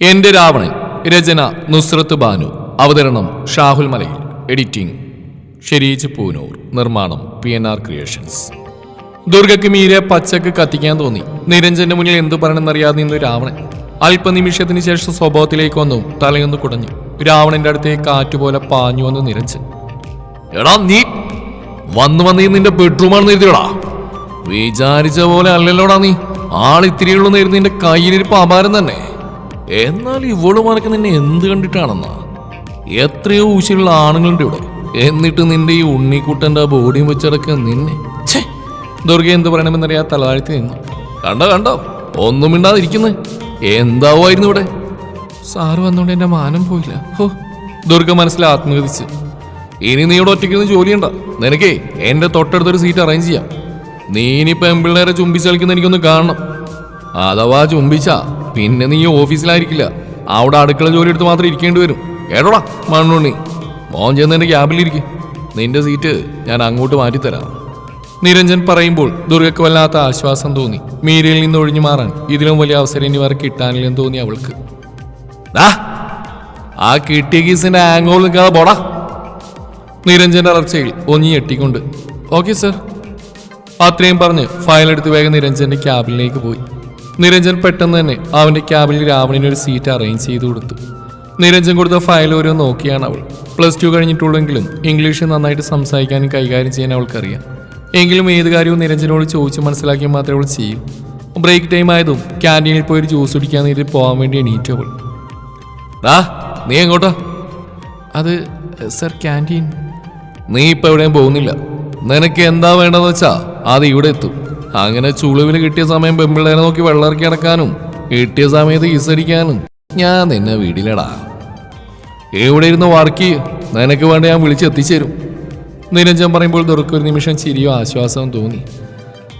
എന്റെ രാവണൻ രചന നുസ്രത്ത് ബാനു. അവതരണം ഷാഹുൽ മലയിൽ. എഡിറ്റിംഗ് ഷെരീജ് പൂനൂർ. നിർമ്മാണം പി എൻ ആർ ക്രിയേഷൻസ്. ദുർഗയ്ക്ക് മീരെ പച്ചക്ക് കത്തിക്കാൻ തോന്നി. നിരഞ്ജന്റെ മുന്നിൽ എന്തു പറയണമെന്നറിയാതെ നിന്നു രാവണൻ. അല്പനിമിഷത്തിന് ശേഷം സ്വഭാവത്തിലേക്ക് വന്നു. തലയൊന്ന് കുടഞ്ഞു. രാവണന്റെ അടുത്തേക്ക് കാറ്റുപോലെ പാഞ്ഞു വന്ന് നിരഞ്ജൻ. എടാ നീ വന്നു വന്ന് നിന്റെ ബെഡ്റൂമാണെന്ന് എഴുതിയോടാ. വിചാരിച്ച പോലെ അല്ലല്ലോടാ നീ. ആളിത്തിരിയുള്ളൂ നിന്റെ കയ്യിലിരിപ്പ് അപാരം തന്നെ. എന്നാൽ ഇവൾ മനക്ക് നിന്നെ എന്ത് കണ്ടിട്ടാണെന്നാ? എത്രയോ ഊശിയുള്ള ആണുങ്ങളുടെ ഇവിടെ. എന്നിട്ട് നിന്റെ ഈ ഉണ്ണിക്കുട്ടന്റെ ആ ബോഡിയും വെച്ചടക്ക നിന്നെ. ഛേ ദുർഗ എന്ത് പറയണമെന്നറിയാ തലതാഴ്ത്തി നിന്നു? കണ്ടോ കണ്ടോ? ഒന്നും മിണ്ടാതിരിക്കുന്നേ. എന്താവുമായിരുന്നു ഇവിടെ? സാറ് വന്നോണ്ട് എന്റെ മാനം പോയില്ല. ഹോ. ദുർഗ മനസ്സിൽ ആത്മഗതിച്ച് ഇനി നീ ഇവിടെ ഒറ്റയ്ക്ക് ജോലിയുണ്ട നിനക്കേ എന്റെ തൊട്ടടുത്തൊരു സീറ്റ് അറേഞ്ച് ചെയ്യാം. നീ ഇനി പെമ്പിള്ളേരെ ചുംബിച്ച് കളിക്കുന്ന എനിക്കൊന്ന് കാണണം. അഥവാ ചുംബിച്ച. പിന്നെ നീ ഓഫീസിലായിരിക്കില്ല. അവിടെ അടുക്കള ജോലി എടുത്ത് മാത്രം ഇരിക്കേണ്ടി വരും. എടോടാ മണ്ണുണ്ണി. മോൻ ചെന്ന് എന്റെ ക്യാബിലിരിക്കും. നിന്റെ സീറ്റ് ഞാൻ അങ്ങോട്ട് മാറ്റിത്തരാം. നിരഞ്ജൻ പറയുമ്പോൾ ദുർഗയ്ക്ക് വല്ലാത്ത ആശ്വാസം തോന്നി. മീരയിൽ നിന്ന് ഒഴിഞ്ഞു മാറാൻ. ഇതിലും വലിയ അവസരം ഇനി വരെ കിട്ടാനില്ലെന്ന് തോന്നി അവൾക്ക്. ആ കിട്ടിയ കീസിന്റെ ആംഗോൾ നിൽക്കാതെ പോടാ. നിരഞ്ജന്റെ അലർച്ചയിൽ ഒന്നി ഞെട്ടിക്കൊണ്ട് ഓക്കെ സർ അത്രയും പറഞ്ഞ് ഫയൽ എടുത്ത് വേഗം നിരഞ്ജന്റെ ക്യാബിനിലേക്ക് പോയി. നിരഞ്ജൻ പെട്ടെന്ന് തന്നെ അവന്റെ ക്യാബിൽ രാവണിന് ഒരു സീറ്റ് അറേഞ്ച് ചെയ്തു കൊടുത്തു. നിരഞ്ജൻ കൊടുത്ത ഫയൽ ഓരോ നോക്കിയാണ് അവൾ. പ്ലസ് ടു കഴിഞ്ഞിട്ടുള്ളെങ്കിലും ഇംഗ്ലീഷ് നന്നായിട്ട് സംസാരിക്കാനും കൈകാര്യം ചെയ്യാൻ അവൾക്കറിയാം. എങ്കിലും ഏത് കാര്യവും നിരഞ്ജനോട് ചോദിച്ച് മനസ്സിലാക്കി മാത്രമേ അവൾ ചെയ്യൂ. ബ്രേക്ക് ടൈം ആയതും ക്യാന്റീനിൽ പോയി ഒരു ജ്യൂസ് കുടിക്കാൻ നേരി പോകാൻ വേണ്ടി എണീറ്റു അവൾ. ആ നീ എങ്ങോട്ടാ? അത് സർ ക്യാന്റീൻ നീ ഇപ്പോൾ എവിടെയും പോകുന്നില്ല. നിനക്ക് എന്താ വേണ്ടതെന്ന് വെച്ചാൽ അത് ഇവിടെ എത്തും. അങ്ങനെ ചുളിവിന് കിട്ടിയ സമയം പെമ്പിള്ളേരെ നോക്കി വെള്ളമിറക്കി അടക്കാനും കിട്ടിയ സമയത്ത് ഈസരിക്കാനും ഞാൻ നിന്നെ വീടിലടാ എവിടെ ഇരുന്ന് വർക്ക് നിനക്ക് വേണ്ട ഞാൻ വിളിച്ചെത്തിച്ചേരും നിരഞ്ജൻ പറയുമ്പോൾ ദുർക്കൊരു നിമിഷം ചിരിയോ ആശ്വാസവും തോന്നി.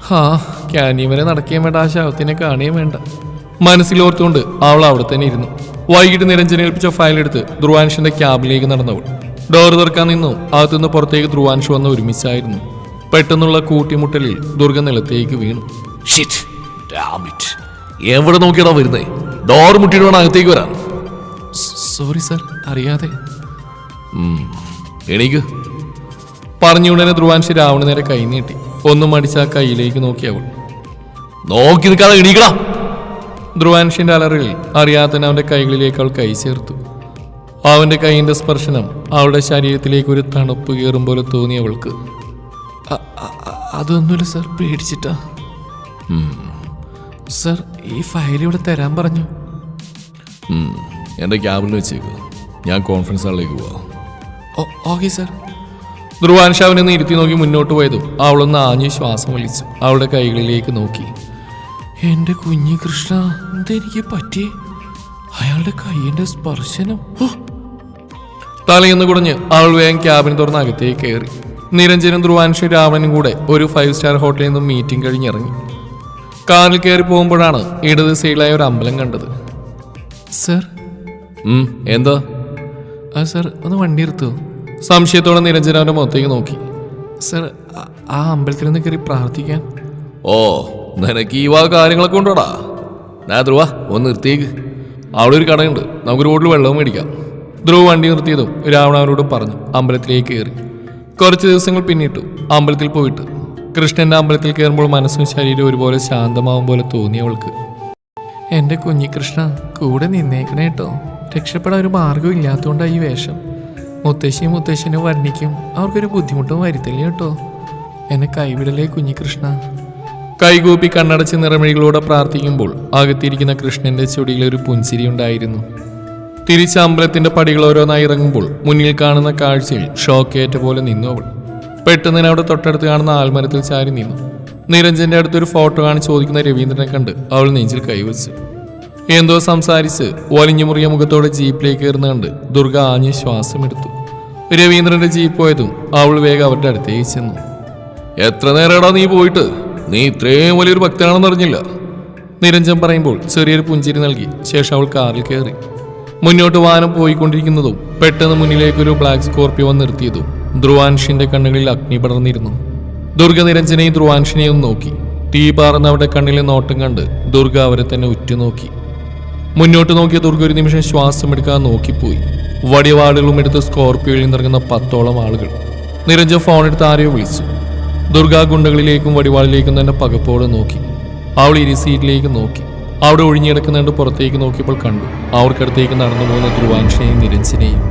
ഹാ ക്യാന്റീൻ വരെ നടക്കുകയും വേണ്ട ആ ശവത്തിനെ കാണുകയും വേണ്ട. മനസ്സിലോർത്തുകൊണ്ട് അവൾ അവിടെ തന്നെ ഇരുന്നു. വൈകിട്ട് നിരഞ്ജനെ ഏൽപ്പിച്ച ഫയൽ എടുത്ത് ധ്രുവാൻഷിന്റെ ക്യാബിലേക്ക് നടന്നവൾ. ഡോർ തുറക്കാൻ നിന്നു. അകത്തുനിന്ന് പുറത്തേക്ക് ധ്രുവാൻഷ് വന്ന് ഒരുമിച്ചായിരുന്നു. പെട്ടെന്നുള്ള കൂട്ടിമുട്ടലിൽ ദുർഗ നിലത്തേക്ക് വീണു. ഷിറ്റ് എവിടെ നോക്കിയടാ വരുന്നേ? ഡോർ മുട്ടിയിട്ട് വേണം അകത്തേക്ക് വരാൻ. സോറി സർ അറിയാതെ. എണീക്ക്. പറഞ്ഞുകൊണ്ടനെ ധ്രുവാൻഷി രാവണ നേരെ കൈ നീട്ടി. ഒന്നും അടിച്ച ആ കൈയിലേക്ക് നോക്കി അവൾ. നോക്കി നിൽക്കാതെ എണീക്കടാ. ധ്രുവാൻഷിന്റെ അലറിൽ അറിയാതെ തന്നെ അവന്റെ കൈകളിലേക്ക് അവൾ കൈ ചേർത്തു. അവന്റെ കൈയിന്റെ സ്പർശനം അവളുടെ ശരീരത്തിലേക്ക് ഒരു തണുപ്പ് കയറും പോലെ തോന്നി അവൾക്ക്. അതൊന്നുമില്ല സർ പേടിച്ചിട്ടാ. സർ ഈ ഫയൽ ഇവിടെ തരാൻ പറഞ്ഞു. എന്റെ ക്യാബിനിൽ വെച്ചേക്ക്. ഞാൻ കോൺഫറൻസ് ഹാളിലേക്ക് പോവാം. ഓക്കെ സർ ധ്രുവാൻഷ അവനെ ഇരുത്തി നോക്കി മുന്നോട്ട് പോയതും അവളൊന്ന് ആഞ്ഞു ശ്വാസം വലിച്ചു. അവളുടെ കൈകളിലേക്ക് നോക്കി. എന്റെ കുഞ്ഞു കൃഷ്ണ എന്തെനിക്ക് പറ്റി അയാളുടെ കൈയിന്റെ സ്പർശനം! തലയെന്ന് കുടഞ്ഞ് അവൾ വേഗം ക്യാബിന് തുറന്ന് അകത്തേക്ക് കയറി. നിരഞ്ജനും ധ്രുവാൻഷി രാവണനും കൂടെ ഒരു ഫൈവ് സ്റ്റാർ ഹോട്ടലിൽ നിന്നും മീറ്റിംഗ് കഴിഞ്ഞിറങ്ങി. കാറിൽ കയറി പോകുമ്പോഴാണ് ഇടത് സൈഡിലായ ഒരു അമ്പലം കണ്ടത്. സർ? എന്താ? ആ സർ ഒന്ന് വണ്ടി എടുത്തു? സംശയത്തോടെ നിരഞ്ജന അവന്റെ മുഖത്തേക്ക് നോക്കി. സർ ആ- അമ്പലത്തിൽ നിന്ന് കയറി പ്രാർത്ഥിക്കാൻ. ഓ നിനക്ക് ഈ വക കാര്യങ്ങളൊക്കെ ഉണ്ടോടാ? ഞാൻ ധ്രുവ ഒന്ന് നിർത്തിയേക്ക്. അവിടെ ഒരു കടയുണ്ട്. നമുക്ക് റോഡിൽ വെള്ളവും മേടിക്കാം. ധ്രുവ വണ്ടി നിർത്തിയതും രാവണ അവരോട് പറഞ്ഞു അമ്പലത്തിലേക്ക് കയറി. കുറച്ച് ദിവസങ്ങൾ പിന്നിട്ടു. അമ്പലത്തിൽ പോയിട്ട്. കൃഷ്ണന്റെ അമ്പലത്തിൽ കയറുമ്പോൾ മനസ്സും ശരീരവും ഒരുപോലെ ശാന്തമാവും പോലെ തോന്നി അവൾക്ക്. എന്റെ കുഞ്ഞികൃഷ്ണ കൂടെ നിന്നേക്കണേ കേട്ടോ രക്ഷപ്പെടാൻ ഒരു മാർഗം ഇല്ലാത്തതുകൊണ്ടാണ് ഈ വേഷം. മുത്തശ്ശിയും മുത്തശ്ശനും വർണിക്കും അവർക്കൊരു ബുദ്ധിമുട്ടും വരുത്തില്ല കേട്ടോ. എന്നെ കൈവിടലേ കുഞ്ഞികൃഷ്ണ കൈകൂപ്പി കണ്ണടച്ച് നിറമിഴികളോടെ പ്രാർത്ഥിക്കുമ്പോൾ അകത്തിരിക്കുന്ന കൃഷ്ണന്റെ ചുടിയിൽ ഒരു പുഞ്ചിരി ഉണ്ടായിരുന്നു. തിരിച്ച് അമ്പലത്തിന്റെ പടികൾ ഓരോന്നായി ഇറങ്ങുമ്പോൾ മുന്നിൽ കാണുന്ന കാഴ്ചയിൽ ഷോക്കേറ്റ പോലെ നിന്നു അവൾ. പെട്ടെന്ന് അവിടെ തൊട്ടടുത്ത് കാണുന്ന ആൽമരത്തിൽ ചാരി നിന്നു. നിരഞ്ജന്റെ അടുത്തൊരു ഫോട്ടോ കാണി ചോദിക്കുന്ന രവീന്ദ്രനെ കണ്ട് അവൾ നെഞ്ചിൽ കൈവച്ചു. എന്തോ സംസാരിച്ച് ഒലിഞ്ഞു മുറിയ മുഖത്തോടെ ജീപ്പിലേക്ക് കയറുന്ന കണ്ട് ദുർഗ ആഞ്ഞ് ശ്വാസമെടുത്തു. രവീന്ദ്രന്റെ ജീപ്പ് പോയതും അവൾ വേഗം അവരുടെ അടുത്തേക്ക് ചെന്നു. എത്ര നേരടാ നീ പോയിട്ട്? നീ ഇത്രയും വലിയൊരു ഭക്തനാണെന്ന് അറിഞ്ഞില്ല. നിരഞ്ജൻ പറയുമ്പോൾ ചെറിയൊരു പുഞ്ചിരി നൽകി ശേഷം അവൾ കാറിൽ കയറി. മുന്നോട്ട് വാഹനം പോയിക്കൊണ്ടിരിക്കുന്നതും പെട്ടെന്ന് മുന്നിലേക്ക് ഒരു ബ്ലാക്ക് സ്കോർപ്പിയോ നിർത്തിയതും ധ്രുവാൻഷിന്റെ കണ്ണുകളിൽ അഗ്നി പടർന്നിരുന്നു. ദുർഗ നിരഞ്ജനെയും ധ്രുവാൻഷിനെയും നോക്കി. തീ പാർന്ന അവരുടെ കണ്ണിലെ നോട്ടം കണ്ട് ദുർഗ അവരെ തന്നെ ഉറ്റുനോക്കി. മുന്നോട്ട് നോക്കിയ ദുർഗ ഒരു നിമിഷം ശ്വാസമെടുക്കാൻ നോക്കിപ്പോയി. വടിവാളുകളും എടുത്ത് സ്കോർപ്പിയോയിൽ നിന്നിറങ്ങുന്ന പത്തോളം ആളുകൾ. നിരഞ്ജൻ ഫോൺ എടുത്ത് ആരെയോ വിളിച്ചു. ദുർഗ ഗുണ്ടകളിലേക്കും വടിവാളിലേക്കും തന്നെ പകപ്പോടെ നോക്കി. അവൾ ഇരി സീറ്റിലേക്ക് നോക്കി. അവിടെ ഒഴിഞ്ഞിടക്കുന്നുണ്ട് പുറത്തേക്ക് നോക്കിയപ്പോൾ കണ്ടു. അവർക്കടുത്തേക്ക് നടന്നു പോകുന്ന ധ്രുവാൻഷിനെയും നിരഞ്ജനെയും.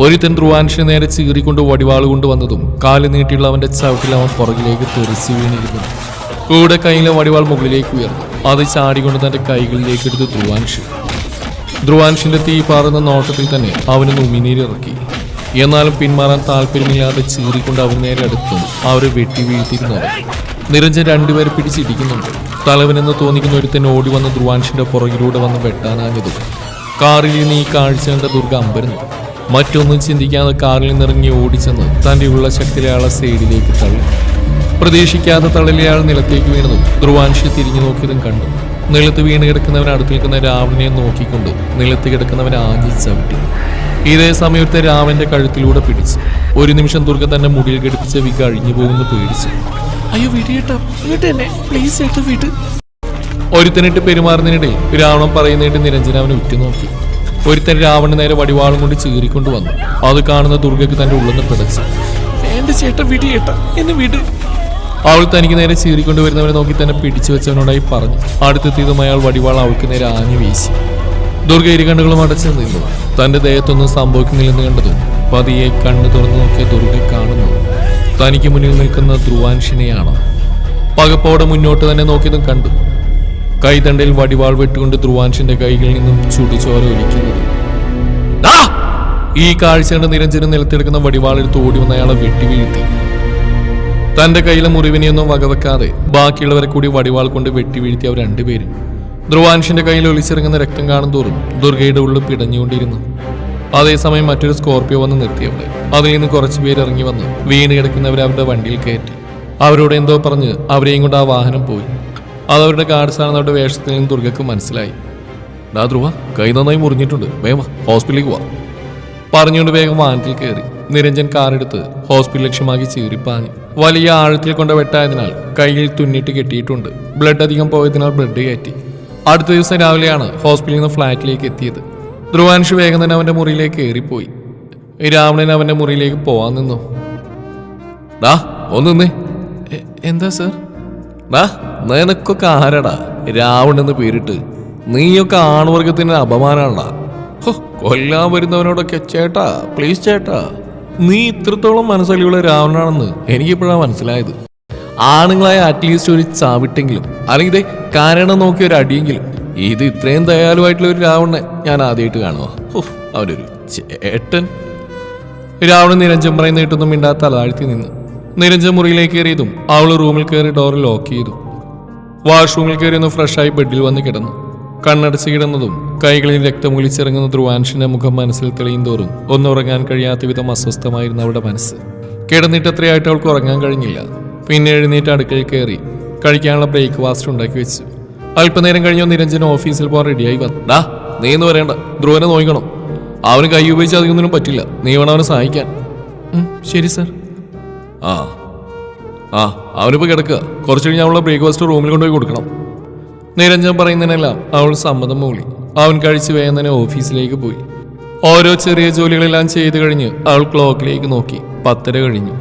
ഒരുത്തൻ ധ്രുവാൻഷിനെ നേരെ ചീറിക്കൊണ്ട് വടിവാൾ കൊണ്ട് വന്നതും കാൽ നീട്ടിയുള്ള അവന്റെ ചവിട്ടിൽ അവൻ പുറകിലേക്ക് തെറിച്ചു വീണിരുന്നു. കൂടെ കയ്യിലെ വടിവാൾ മുകളിലേക്ക് ഉയർന്നു. അത് ചാടിക്കൊണ്ട് തന്റെ കൈകളിലേക്ക് എടുത്ത് ധ്രുവാൻഷി. ധ്രുവാൻഷിന്റെ തീ പാറുന്ന നോട്ടത്തിൽ തന്നെ അവന് നുമിനീരിറക്കി എന്നാലും പിന്മാറാൻ താല്പര്യമില്ലാതെ ചീറിക്കൊണ്ട് അവൻ നേരെ അടുത്തും. അവരെ വെട്ടി വീഴ്ത്തിയിരുന്നവർ നിരഞ്ജൻ രണ്ടുപേരെ പിടിച്ചിടിക്കുന്നുണ്ട്. തലവനെന്ന് തോന്നിക്കുന്ന ഒരുത്തൻ ഓടി വന്ന് ധ്രുവാൻഷിന്റെ പുറകിലൂടെ വന്ന് വെട്ടാനാഞ്ഞതും. കാറിൽ നിന്ന് ഈ കാഴ്ച കണ്ട ദുർഗ അമ്പരുന്നു. മറ്റൊന്നും ചിന്തിക്കാതെ കാറിൽ നിന്നിറങ്ങി ഓടിച്ചെന്ന് തന്റെ ഉള്ള ശക്തിയിലെ സൈഡിലേക്ക് തള്ളി. പ്രതീക്ഷിക്കാതെ തള്ളിലയാൾ നിലത്തേക്ക് വീണതും ധ്രുവാൻഷി തിരിഞ്ഞു നോക്കിയതും കണ്ടു. നിലത്ത് വീണ് കിടക്കുന്നവൻ അടുത്ത് നിൽക്കുന്ന രാവണനെ നോക്കിക്കൊണ്ട് നിലത്ത് കിടക്കുന്നവൻ ആഞ്ഞി ചവിട്ടി. ഇതേ സമയത്തെ രാമന്റെ കഴുത്തിലൂടെ പിടിച്ചു. ഒരു നിമിഷം ദുർഗ തന്റെ മുടിയിൽ ഘടിപ്പിച്ച വിക അഴിഞ്ഞു പോകുന്ന പേടിച്ചു. അയ്യോ വിടിയേട്ടാ പ്ലീസ് വീട്ട് ഒരുത്തനിട്ട് പെരുമാറുന്നതിനിടെ രാവണൻ പറയുന്നതിട്ട് നിരഞ്ജന അവനെ ഉറ്റുനോക്കി. ഒരുത്തൻ രാവണന് നേരെ വടിവാളും കൊണ്ട് ചീറിക്കൊണ്ട് വന്നു. അത് കാണുന്ന ദുർഗയ്ക്ക് തന്റെ ഉള്ളിൽ നിന്ന് പിടച്ചു. ചേട്ടാ എന്നെ വിട്. അവൾ തനിക്ക് നേരെ ചീറിക്കൊണ്ട് വരുന്നവനെ നോക്കി തന്നെ പിടിച്ചു വെച്ചവനോടായി പറഞ്ഞു. അടുത്തെത്തിയതും അയാൾ വടിവാൾ അവൾക്ക് നേരെ ആഞ്ഞു വീശി. ദുർഗ ഇരുകണ്ണുകളും അടച്ചു നിന്നു. തന്റെ ദേഹത്തൊന്നും സംഭവിക്കുന്നില്ലെന്ന് കണ്ടതും പതിയെ കണ്ണു തുറന്നു നോക്കിയ ദുർഗ കാണുന്നു. തനിക്ക് മുന്നിൽ നിൽക്കുന്ന ധ്രുവാൻഷിനെയാണ് പകപ്പോടെ മുന്നോട്ട് തന്നെ നോക്കിയതും കണ്ടു. കൈതണ്ടയിൽ വടിവാൾ വെട്ടുകൊണ്ട് ധ്രുവാൻഷിന്റെ കൈകളിൽ നിന്നും ചുടുചോര ഒലിക്കുന്നത്! ഈ കാഴ്ച കണ്ട് നിരഞ്ജനം നിലത്തെടുക്കുന്ന വടിവാളെടുത്ത് ഓടി വന്ന അയാളെ വെട്ടി വീഴ്ത്തി തന്റെ കയ്യിലെ മുറിവിനെയൊന്നും വകവെക്കാതെ ബാക്കിയുള്ളവരെ കൂടി വടിവാൾ കൊണ്ട് വെട്ടി വീഴ്ത്തി അവർ രണ്ടുപേരും. ധ്രുവാൻഷിന്റെ കയ്യിൽ ഒലിച്ചിറങ്ങുന്ന രക്തം കാണും തോറും ദുർഗയുടെ ഉള്ളിൽ പിടഞ്ഞുകൊണ്ടിരുന്നു. അതേസമയം മറ്റൊരു സ്കോർപ്പിയോ വന്ന് നിർത്തിയവിടെ അതിൽ നിന്ന് കുറച്ചു പേര് ഇറങ്ങി വന്ന്. വീണ് കിടക്കുന്നവരെ അവരുടെ വണ്ടിയിൽ കയറ്റി. അവരോട് എന്തോ പറഞ്ഞ് അവരെയും കൊണ്ട് ആ വാഹനം പോയി. അതവരുടെ കാർഡ്സാണെന്ന് അവരുടെ വേഷത്തിൽ നിന്ന് ദുർഗക്ക് മനസ്സിലായി. ഡാ ധ്രുവ കൈ നന്നായി മുറിഞ്ഞിട്ടുണ്ട്. വേഗം ഹോസ്പിറ്റലിലേക്ക് പോവാം പറഞ്ഞുകൊണ്ട് വേഗം വാഹനത്തിൽ കയറി. നിരഞ്ജൻ കാറെടുത്ത് ഹോസ്പിറ്റൽ ലക്ഷ്യമാക്കി ചീറിപ്പാഞ്ഞു വലിയ ആഴത്തിൽ കൊണ്ട് വെട്ടായതിനാൽ കയ്യിൽ തുന്നിട്ട് കെട്ടിയിട്ടുണ്ട്. ബ്ലഡ് അധികം പോയതിനാൽ ബ്ലഡ് കയറ്റി. അടുത്ത ദിവസം രാവിലെയാണ് ഹോസ്പിറ്റലിൽ നിന്ന് ഫ്ലാറ്റിലേക്ക് എത്തിയത്. ധ്രുവാൻഷ് വേഗം തന്നെ അവന്റെ മുറിയിലേക്ക് കയറിപ്പോയി രാവണൻ അവന്റെ മുറിയിലേക്ക് പോവാൻ നിന്നു. ദാ ഒന്ന് നിന്നേ. എന്താ സർ? ഡാ നിനക്കൊക്കെ ആരടാ? രാവണൻ എന്ന് പേരിട്ട്. നീയൊക്കെ ആണവർഗത്തിന് അപമാനാണടാ. ഹോ, കൊല്ലാൻ വരുന്നവനോടൊക്കെ ചേട്ടാ പ്ലീസ് ചേട്ടാ. നീ ഇത്രത്തോളം മനസ്സലിയുള്ള രാവണനാണെന്ന് എനിക്കിപ്പോഴാണ് മനസ്സിലായത്. ആണുങ്ങളായ അറ്റ്ലീസ്റ്റ് ഒരു ചാവിട്ടെങ്കിലും അല്ലെങ്കിൽ കാരണം നോക്കി ഒരു അടിയെങ്കിലും ഇത് ഇത്രയും ദയാലുവായിട്ടുള്ള ഒരു രാവണനെ ഞാൻ ആദ്യമായിട്ട് കാണുക അവരൊരു ചേട്ടൻ രാവണൻ നിരഞ്ജൻ പറയുന്ന നീട്ടൊന്നും മിണ്ടാത്ത തലാഴ്ത്തി നിന്നു. നിരഞ്ജൻ മുറിയിലേക്ക് കയറിയതും അവൾ റൂമിൽ കയറി ഡോർ ലോക്ക് ചെയ്തു. വാഷ്റൂമിൽ കയറി ഒന്ന് ഫ്രഷായി ബെഡിൽ വന്ന് കിടന്നു. കണ്ണടച്ച് കിടന്നതും കൈകളിൽ രക്തമൊലിച്ചിറങ്ങുന്ന ധ്രുവാൻഷിന്റെ മുഖം മനസ്സിൽ തെളിയും തോറും ഒന്നും ഉറങ്ങാൻ കഴിയാത്ത വിധം അസ്വസ്ഥമായിരുന്നു അവളുടെ മനസ്സ്. കിടന്നിട്ട് എത്രയായിട്ട് അവൾക്ക് ഉറങ്ങാൻ കഴിഞ്ഞില്ല. പിന്നെ എഴുന്നേറ്റ് അടുക്കളയിൽ കയറി കഴിക്കാനുള്ള ബ്രേക്ക്ഫാസ്റ്റ് ഉണ്ടാക്കി വെച്ചു. അല്പനേരം കഴിഞ്ഞോ നിരഞ്ജന ഓഫീസിൽ പോകാൻ റെഡിയായി വന്നാ. നീ എന്ന് പറയണ്ട ധ്രുവനെ നോക്കണം. അവന് കൈ ഉപയോഗിച്ച് അധികമൊന്നും പറ്റില്ല. നീ വേണം അവനെ സഹായിക്കാൻ. ശരി സർ. ആ ആ അവനിപ്പോ കിടക്കുക. കുറച്ച് കഴിഞ്ഞ് അവളുടെ ബ്രേക്ക്ഫാസ്റ്റ് റൂമിൽ കൊണ്ടുപോയി കൊടുക്കണം. നിരഞ്ജൻ പറയുന്നതിനെല്ലാം അവൾ സമ്മതം മൂളി. അവൻ കഴിച്ചു വേഗം തന്നെ ഓഫീസിലേക്ക് പോയി. ഓരോ ചെറിയ ജോലികളെല്ലാം ചെയ്തു കഴിഞ്ഞ് അവൾ ക്ലോക്കിലേക്ക് നോക്കി. പത്തര കഴിഞ്ഞു.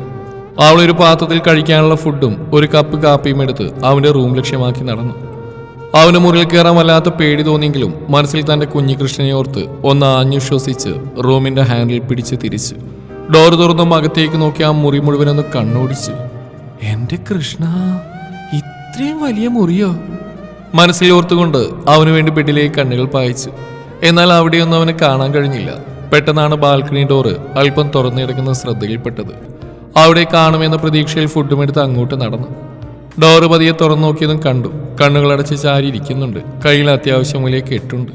അവൾ ഒരു പാത്രത്തിൽ കഴിക്കാനുള്ള ഫുഡും ഒരു കപ്പ് കാപ്പിയും എടുത്ത് അവന്റെ റൂം ലക്ഷ്യമാക്കി നടന്നു. അവന് മുറിയിൽ കയറാൻ വല്ലാത്ത പേടി തോന്നിയെങ്കിലും മനസ്സിൽ തന്റെ കുഞ്ഞികൃഷ്ണനെ ഓർത്ത് ഒന്ന് ആഞ്ഞുശ്വസിച്ച് റൂമിന്റെ ഹാൻഡിൽ പിടിച്ച് തിരിച്ചു. ഡോർ തുറന്നും അകത്തേക്ക് നോക്കി ആ മുറി മുഴുവനൊന്ന് കണ്ണോടിച്ചു. എന്റെ കൃഷ്ണ ഇത്രയും വലിയ മുറിയോ? മനസ്സിൽ ഓർത്തുകൊണ്ട് അവന് വേണ്ടി ബെഡിലേക്ക് കണ്ണുകൾ പായിച്ചു. എന്നാൽ അവിടെയൊന്നും അവന് കാണാൻ കഴിഞ്ഞില്ല. പെട്ടെന്നാണ് ബാൽക്കണി ഡോറ് അല്പം തുറന്നു കിടക്കുന്ന ശ്രദ്ധയിൽപ്പെട്ടത്. അവിടെ കാണുമെന്ന പ്രതീക്ഷയിൽ ഫുഡും എടുത്ത് അങ്ങോട്ട് നടന്നു. ഡോറ് പതിയെ തുറന്നു നോക്കിയതും കണ്ടു. കണ്ണുകളടച്ച് ചാരി ഇരിക്കുന്നുണ്ട്. കയ്യിൽ അത്യാവശ്യം വലിയ കെട്ടുണ്ട്.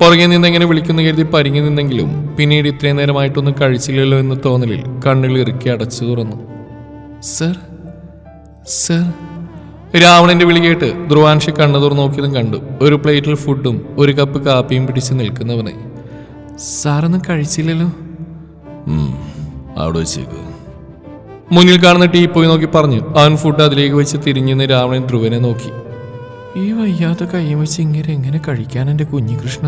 പുറകെ നിന്നെങ്ങനെ വിളിക്കുന്നു കരുതി പരിങ്ങി നിന്നെങ്കിലും പിന്നീട് ഇത്രയും നേരമായിട്ടൊന്നും കഴിച്ചില്ലല്ലോ എന്ന് തോന്നലിൽ കണ്ണുകൾ ഇറുക്കി അടച്ചു തുറന്നു. Sir sir. രാവണന്റെ വിളി കേട്ട് ധ്രുവാൻഷി കണ്ണു തുറന്നു നോക്കിയതും കണ്ടു. ഒരു പ്ലേറ്റിൽ ഫുഡും ഒരു കപ്പ് കാപ്പിയും പിടിച്ച് നിൽക്കുന്നവനെ. സാറൊന്നും കഴിച്ചില്ലല്ലോ? അവിടെ വെച്ചേക്ക്. മുന്നിൽ കാണുന്ന ടീ പോയി നോക്കി പറഞ്ഞു. അവൻ ഫുഡ് അതിലേക്ക് വെച്ച് തിരിഞ്ഞു നിന്ന് രാവണൻ ധ്രുവനെ നോക്കി. ഈ വയ്യാത്ത കൈയും വെച്ച് ഇങ്ങനെ എങ്ങനെ കഴിക്കാൻ എന്റെ കുഞ്ഞി കൃഷ്ണ?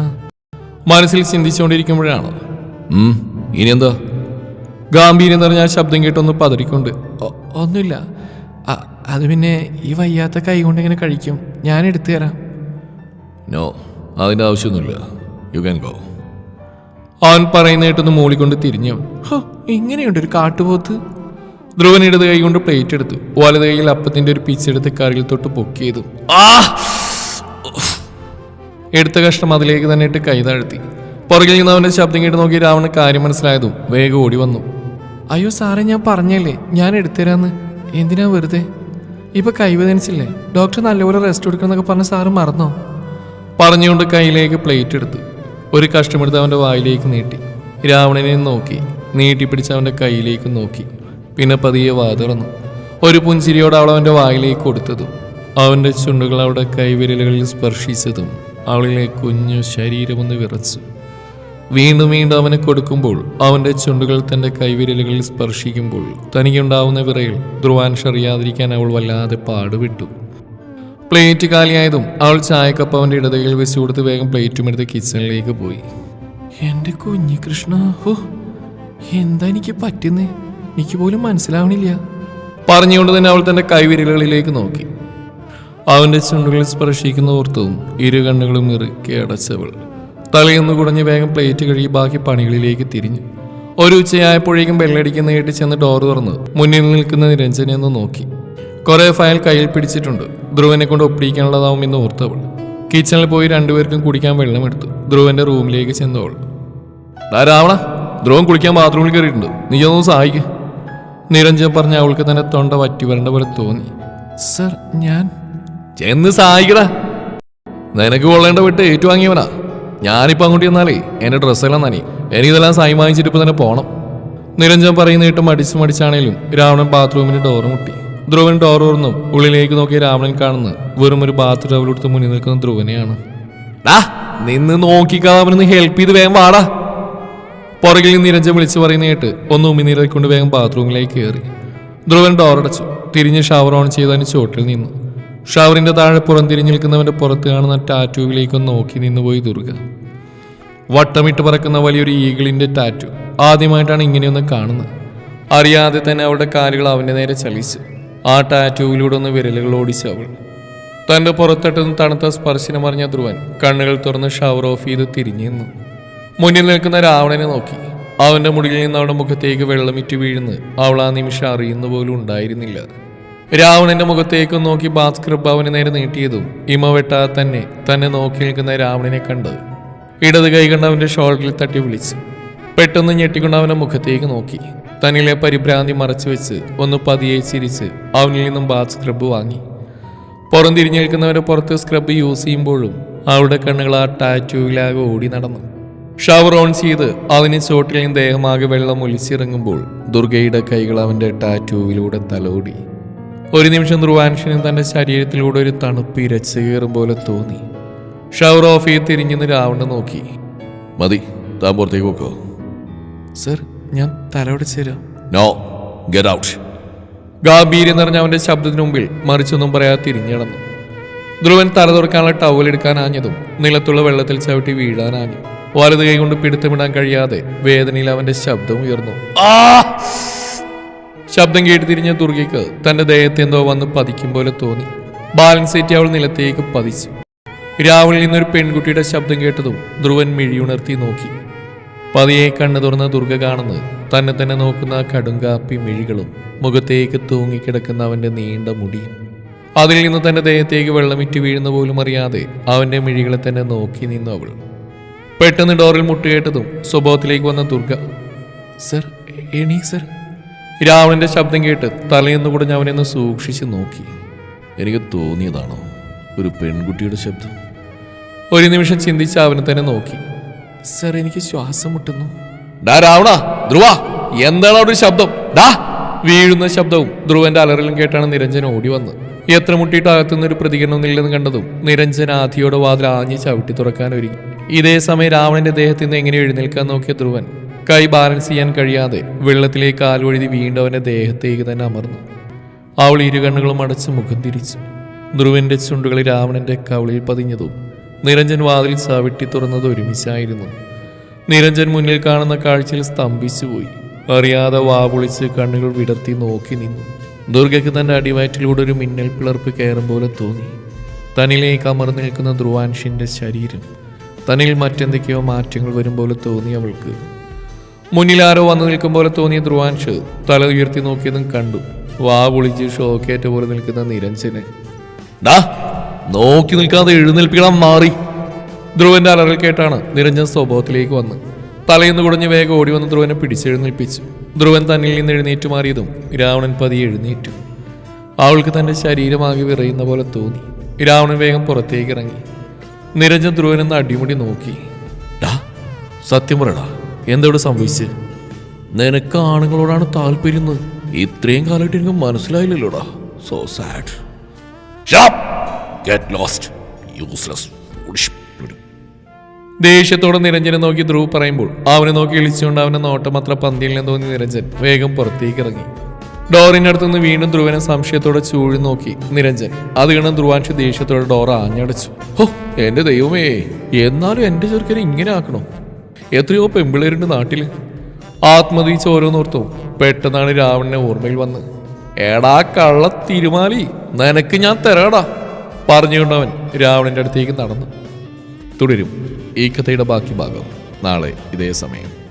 മനസ്സിൽ ചിന്തിച്ചുകൊണ്ടിരിക്കുമ്പോഴാണ്. ഇനി എന്താ? ഗാംഭീര്യം നിറഞ്ഞ ആ ശബ്ദം കേട്ടൊന്ന് പതറിക്കൊണ്ട്. ഒന്നുമില്ല. അത് പിന്നെ ഈ വയ്യാത്ത കൈ കൊണ്ട് എങ്ങനെ കഴിക്കും? ഞാൻ എടുത്തു തരാം. നോ അതിന്റെ ആവശ്യമൊന്നുമില്ല. യു ക്യാൻ ഗോ അവൻ പറയുന്ന കേട്ടൊന്ന് മൂളിക്കൊണ്ട് തിരിഞ്ഞു. ഹോ ഇങ്ങനെയുണ്ട് ഒരു കാട്ടുപോത്ത്. ധ്രുവൻ ഇടത് കൈ കൊണ്ട് പ്ലേറ്റ് എടുത്തു. വലത് കൈയിൽ അപ്പത്തിന്റെ ഒരു പിച്ചെടുത്ത് കറിയിൽ തൊട്ട് പൊക്കി ചെയ്തു. ആ! എടുത്ത കഷ്ണം അതിലേക്ക് തന്നെ ഇട്ട് കൈ താഴ്ത്തി. പുറകിൽ നിന്ന് അവന്റെ ശബ്ദം കേട്ട് നോക്കി രാവണ കാര്യം മനസ്സിലായതും വേഗം ഓടി വന്നു. അയ്യോ സാറേ ഞാൻ പറഞ്ഞല്ലേ? ഞാൻ എടുത്തുതരാന്ന്. എന്തിനാ വെറുതെ? ഇപ്പൊ കൈവേദനിച്ചില്ലേ ഡോക്ടർ നല്ലപോലെ റെസ്റ്റ് കൊടുക്കണമെന്നൊക്കെ പറഞ്ഞ സാറ് മറന്നോ? പറഞ്ഞുകൊണ്ട് കയ്യിലേക്ക് പ്ലേറ്റ് എടുത്തു. ഒരു കഷ്ടമെടുത്ത് അവന്റെ വായിലേക്ക് നീട്ടി. രാവണനെ നോക്കി. നീട്ടിപ്പിടിച്ച് അവന്റെ കയ്യിലേക്ക് നോക്കി. പിന്നെ പതിയെ വാതിറന്നു ഒരു പുഞ്ചിരിയോട് അവൾ അവന്റെ വായിലേക്ക് കൊടുത്തതും അവന്റെ ചുണ്ടുകൾ അവളുടെ കൈവിരലുകളിൽ സ്പർശിച്ചതും അവളിലെ കുഞ്ഞു ശരീരമൊന്ന് വിറച്ചു. വീണ്ടും വീണ്ടും അവനെ കൊടുക്കുമ്പോൾ അവന്റെ ചുണ്ടുകൾ തന്റെ കൈവിരലുകളിൽ സ്പർശിക്കുമ്പോൾ തനിക്കുണ്ടാവുന്ന വിറയിൽ ധ്രുവാൻഷ് അറിയാതിരിക്കാൻ അവൾ വല്ലാതെ പാടുവിട്ടു. പ്ലേറ്റ് കാലിയായതും അവൾ ചായക്കപ്പ് അവന്റെ ഇടതയിൽ വെച്ച് കൊടുത്ത് വേഗം പ്ലേറ്റും എടുത്ത് കിച്ചണിലേക്ക് പോയി. എന്റെ കുഞ്ഞു കൃഷ്ണ ഓ എന്താ എനിക്ക് പറ്റുന്നേ? എനിക്ക് പോലും മനസ്സിലാവണില്ല. പറഞ്ഞുകൊണ്ട് തന്നെ അവൾ തന്റെ കൈവിരലുകളിലേക്ക് നോക്കി. അവന്റെ ചുണ്ടുകളിൽ സ്പർശിക്കുന്ന ഓർത്തവും ഇരു കണ്ണുകളും ഇറുക്കി അടച്ചവൾ തലയൊന്ന് കുടഞ്ഞ് വേഗം പ്ലേറ്റ് കഴുകി ബാക്കി പണികളിലേക്ക് തിരിഞ്ഞു. ഒരു ഉച്ചയായപ്പോഴേക്കും ബെല്ലടിക്കുന്ന കേട്ട് ചെന്ന് ഡോർ തുറന്ന് മുന്നിൽ നിൽക്കുന്ന നിരഞ്ജനെ ഒന്ന് നോക്കി. കുറേ ഫയൽ കയ്യിൽ പിടിച്ചിട്ടുണ്ട്. ധ്രുവനെ കൊണ്ട് ഒപ്പിടിക്കാനുള്ളതാവും എന്ന് ഓർത്തവൾ കിച്ചണിൽ പോയി രണ്ടുപേർക്കും കുടിക്കാൻ വെള്ളമെടുത്തു ധ്രുവന്റെ റൂമിലേക്ക് ചെന്നവൾ ധാരാവണ ധ്രുവൻ കുളിക്കാൻ ബാത്റൂമിൽ കയറിയിട്ടുണ്ട്. നീ ഒന്ന് സഹായിക്ക്. നിരഞ്ജൻ പറഞ്ഞ അവൾക്ക് തന്നെ തൊണ്ട വറ്റി വരേണ്ട പോലെ തോന്നി. സർ ഞാൻ ചെന്ന് സഹായിക്കടാ. നിനക്ക് കൊള്ളേണ്ട വിട്ട് ഏറ്റുവാങ്ങിയവനാ. ഞാനിപ്പോൾ അങ്ങോട്ട് ചെന്നാലേ എന്റെ ഡ്രസ്സെല്ലാം നനി എനിക്കിതെല്ലാം സൈ വാങ്ങിച്ചിട്ട് ഇപ്പൊ തന്നെ പോണം. നിരഞ്ജൻ പറയുന്ന കേട്ട് മടിച്ച് മടിച്ചാണേലും രാവണൻ ബാത്റൂമിന് ഡോർ മുട്ടി. ധ്രുവൻ ഡോർ തുറന്നും. ഉള്ളിലേക്ക് നോക്കിയ രാവണൻ കാണുന്നു വെറും ഒരു ബാത്ത് ടവലെടുത്ത് മുന്നിൽ നിൽക്കുന്ന ധ്രുവനെയാണ്. നിന്ന് നോക്കിക്കാതെ അവനൊന്ന് ഹെൽപ്പ് ചെയ്ത് വേഗം വാടാ. പുറകിൽ നിന്ന് നിരഞ്ജൻ വിളിച്ചു പറയുന്ന കേട്ട് ഒന്ന് വേഗം ബാത്റൂമിലേക്ക് കയറി. ധ്രുവൻ ഡോറടച്ചു തിരിഞ്ഞ് ഷവർ ഓൺ ചെയ്തതിന് ചോട്ടിൽ നിന്നു. ഷവറിന്റെ താഴെ പുറം തിരിഞ്ഞു നിൽക്കുന്നവന്റെ പുറത്ത് കാണുന്ന ടാറ്റൂവിലേക്ക് ഒന്ന് നോക്കി നിന്നുപോയി ദുർഗ. വട്ടമിട്ട് പറക്കുന്ന വലിയൊരു ഈഗിളിന്റെ ടാറ്റു ആദ്യമായിട്ടാണ് ഇങ്ങനെയൊന്ന് കാണുന്നത്. അറിയാതെ തന്നെ അവളുടെ കാലുകൾ അവന്റെ നേരെ ചലിച്ചു. ആ ടാറ്റൂവിലൂടെ ഒന്ന് വിരലുകൾ ഓടിച്ചു അവൾ. തന്റെ പുറത്തട്ടുന്ന തണുത്ത സ്പർശനം അറിഞ്ഞ ധ്രുവൻ കണ്ണുകൾ തുറന്ന് ഷവർ ഓഫ് ചെയ്ത് തിരിഞ്ഞു നിന്നു. മുന്നിൽ നിൽക്കുന്ന രാവണനെ നോക്കി. അവന്റെ മുടിയിൽ നിന്ന് അവളുടെ മുഖത്തേക്ക് വെള്ളമിറ്റ് വീഴുന്ന്. അവൾ ആ നിമിഷം അറിയുന്ന പോലും ഉണ്ടായിരുന്നില്ല. രാവണന്റെ മുഖത്തേക്ക് നോക്കി ഭാസ്കർ അവനെ നേരെ നീട്ടിയതും ഇമ വെട്ടാതെ തന്നെ തന്നെ നോക്കി നിൽക്കുന്ന രാവണനെ കണ്ട് ഇടത് കൈ കണ്ട് ഷോൾഡറിൽ തട്ടി വിളിച്ചു പെട്ടെന്ന് ഞെട്ടിക്കൊണ്ട് അവന്റെ മുഖത്തേക്ക് നോക്കി. തന്നിലെ പരിഭ്രാന്തി മറച്ചു വെച്ച് ഒന്ന് പതിയെ ചിരിച്ച് അവനിൽ നിന്നും ബാത്ത് സ്ക്രബ് വാങ്ങി. പുറം തിരിഞ്ഞേൽക്കുന്നവരെ പുറത്ത് സ്ക്രബ് യൂസ് ചെയ്യുമ്പോഴും അവളുടെ കണ്ണുകൾ ആ ടാറ്റൂവിലാകെ ഓടി നടന്നു. ഷവർ ഓൺ ചെയ്ത് അതിന് ചോട്ടിലെയും ദേഹമാകെ വെള്ളം ഒലിച്ചിറങ്ങുമ്പോൾ ദുർഗയുടെ കൈകൾ അവന്റെ ടാറ്റൂവിലൂടെ തലോടി. ഒരു നിമിഷം ധ്രുവാൻഷനും തന്റെ ശരീരത്തിലൂടെ ഒരു തണുപ്പ് ഇരച്ചു കയറും പോലെ തോന്നി. ഷവർ ഓഫ് ചെയ്ത് തിരിഞ്ഞെന്ന് രാവണ നോക്കി. മതി താൻ പുറത്തേക്ക് പോക്കോ. സർ ഞാൻ തലയോടെ തരാം നോ ഗെറ്റ് ഔട്ട്. ഗാംഭീര്യം നിറഞ്ഞ അവന്റെ ശബ്ദത്തിന് മുമ്പിൽ മറിച്ചൊന്നും പറയാതെ തിരിഞ്ഞിടന്നു ധ്രുവൻ തല തുറക്കാനുള്ള ടവൽ എടുക്കാനാഞ്ഞതും നിലത്തുള്ള വെള്ളത്തിൽ ചവിട്ടി വീഴാനാഞ്ഞു വലത് കൈ കൊണ്ട് പിടുത്തമിടാൻ കഴിയാതെ വേദനയിൽ അവന്റെ ശബ്ദം ഉയർന്നു. ആ! ശബ്ദം കേട്ട് തിരിഞ്ഞ ദുർഗയ്ക്ക് തന്റെ ദേഹത്തെ എന്തോ വന്ന് പതിക്കും പോലെ തോന്നി. ബാലൻസ് ഏറ്റി അവൾ നിലത്തേക്ക് പതിച്ചു. രാവിലെ നിന്നൊരു പെൺകുട്ടിയുടെ ശബ്ദം കേട്ടതും ധ്രുവൻ മിഴിയുണർത്തി നോക്കി. പതിയെ കണ്ണു തുറന്ന ദുർഗ കാണുന്നത് തന്നെ തന്നെ നോക്കുന്ന കടുങ്കാപ്പി മിഴികളും മുഖത്തേക്ക് തൂങ്ങിക്കിടക്കുന്ന അവന്റെ നീണ്ട മുടിയും. അതിൽ നിന്ന് തന്റെ ദേഹത്തേക്ക് വെള്ളമിറ്റ് വീഴുന്ന പോലും അറിയാതെ അവന്റെ മിഴികളെ തന്നെ നോക്കി നിന്നു അവൾ. പെട്ടെന്ന് ഡോറിൽ മുട്ടുകേട്ടതും സ്വഭാവത്തിലേക്ക് വന്ന ദുർഗ സർ എണീ സർ. രാവണന്റെ ശബ്ദം കേട്ട് തലയെന്ന് കുടഞ്ഞ് അവനെന്ന് സൂക്ഷിച്ച് നോക്കി. എനിക്ക് തോന്നിയതാണോ ഒരു പെൺകുട്ടിയുടെ ശബ്ദം? ഒരു നിമിഷം ചിന്തിച്ച് അവനെ തന്നെ നോക്കി. സർ എനിക്ക് ശ്വാസം മുട്ടുന്നു. ഡാ രാവണ ധ്രുവ എന്താണ് അവിടെ ശബ്ദം? ഡാ. വീഴുന്ന ശബ്ദവും ധ്രുവന്റെ അലറലും കേട്ടാണ് നിരഞ്ജൻ ഓടി വന്ന്. എത്ര മുട്ടിയിട്ട് അകത്തുനിന്ന് ഒരു പ്രതികരണമൊന്നുമില്ലെന്ന് കണ്ടതും നിരഞ്ജൻ ആധിയോടെ വാതിൽ ആഞ്ഞ് ചവിട്ടി തുറക്കാൻ ഒരുങ്ങി ഇതേ സമയം രാവണന്റെ ദേഹത്തിൽ നിന്ന് എങ്ങനെ എഴുന്നേൽക്കാൻ നോക്കിയ ധ്രുവൻ? കൈ ബാലൻസ് ചെയ്യാൻ കഴിയാതെ വെള്ളത്തിലേക്ക് കാൽവഴുതി വീണ്ടും അവന്റെ ദേഹത്തേക്ക് തന്നെ അമർന്നു. അവൾ ഇരുകണ്ണുകളും അടച്ച് മുഖം തിരിച്ചു. ധ്രുവന്റെ ചുണ്ടുകളിൽ രാവണന്റെ കവിളിൽ പതിഞ്ഞതും നിരഞ്ജൻ വാതിൽ ചവിട്ടി തുറന്നത് ഒരുമിച്ചായിരുന്നു. നിരഞ്ജൻ മുന്നിൽ കാണുന്ന കാഴ്ചയിൽ സ്തംഭിച്ചുപോയി അറിയാതെ വാപൊളിച്ച് കണ്ണുകൾ വിടർത്തി നോക്കി നിന്നു. ദുർഗയ്ക്ക് തന്റെ അടിവയറ്റിലൂടെ ഒരു മിന്നൽ പിളർപ്പ് കയറും പോലെ തോന്നി. തന്നിലേക്ക് അമർന്നു നിൽക്കുന്ന ധ്രുവാൻഷിന്റെ ശരീരം തന്നിൽ മറ്റെന്തൊക്കെയോ മാറ്റങ്ങൾ വരും പോലെ തോന്നി അവൾക്ക്. മുന്നിൽ ആരോ വന്നു നിൽക്കും പോലെ തോന്നിയ ധ്രുവാൻഷ് തല ഉയർത്തി നോക്കിയതും കണ്ടു. വാ പൊളിച്ച് ഷോക്കേറ്റ പോലെ നിൽക്കുന്ന നിരഞ്ജന്. നോക്കി നിൽക്കാതെ എഴുന്നേൽപ്പിക്കണം മാറി. ധ്രുവന്റെ അലറൽ കേട്ടാണ് നിരഞ്ജൻ സ്വഭാവത്തിലേക്ക് വന്ന്. തലയിന്ന് കുടഞ്ഞ് വേഗം ഓടി വന്ന് ധ്രുവനെ പിടിച്ചെഴുന്നേൽപ്പിച്ചു. ധ്രുവൻ തന്നിൽ നിന്ന് എഴുന്നേറ്റ് മാറിയതും രാവണൻ പതിയെ എഴുന്നേറ്റു. അവൾക്ക് തന്റെ ശരീരമാകെ വിറയുന്ന പോലെ തോന്നി. രാവണൻ വേഗം പുറത്തേക്ക് ഇറങ്ങി. നിരഞ്ജൻ ധ്രുവൻ എന്ന അടിമുടി നോക്കി. സത്യം പറയടാ എന്തവിടെ സംഭവിച്ച്? നിനക്ക് ആണുങ്ങളോടാണ് താല്പര്യം ഇത്രയും കാലമായിട്ട് എനിക്ക് മനസ്സിലായില്ലല്ലോടാ so sad get lost useless ദേഷ്യത്തോടെ നിരഞ്ജനെ നോക്കി ധ്രുവ് പറയുമ്പോൾ അവനെ നോക്കി ഇളിച്ചുകൊണ്ട് അവനെ നോട്ടം അത്ര പന്തിയിൽ നിന്ന് തോന്നി നിരഞ്ജൻ വേഗം പുറത്തേക്ക് ഇറങ്ങി. ഡോറിനടുത്ത് നിന്ന് വീണ്ടും ധ്രുവനെ സംശയത്തോടെ ചൂഴി നോക്കി. നിരഞ്ജൻ അത് കണ്ട് ധ്രുവാൻഷി ദേഷ്യത്തോടെ ഡോർ ആഞ്ഞടച്ചു. ഹോ എന്റെ ദൈവമേ എന്നാലും എന്റെ ചെറുക്കനെ ഇങ്ങനെ ആക്കണോ? എത്രയോ പെമ്പിളേരുണ്ട് നാട്ടിൽ ആത്മതീച്ച ഓരോന്നോർത്തും പെട്ടെന്നാണ് രാവണനെ ഓർമ്മയിൽ വന്ന്. എടാ കള്ള തിരുമാലി നിനക്ക് ഞാൻ തരാടാ പറഞ്ഞുകൊണ്ടവൻ രാവണന്റെ അടുത്തേക്ക് നടന്നു. തുടരും ഈ കഥയുടെ ബാക്കി ഭാഗം നാളെ ഇതേ സമയം.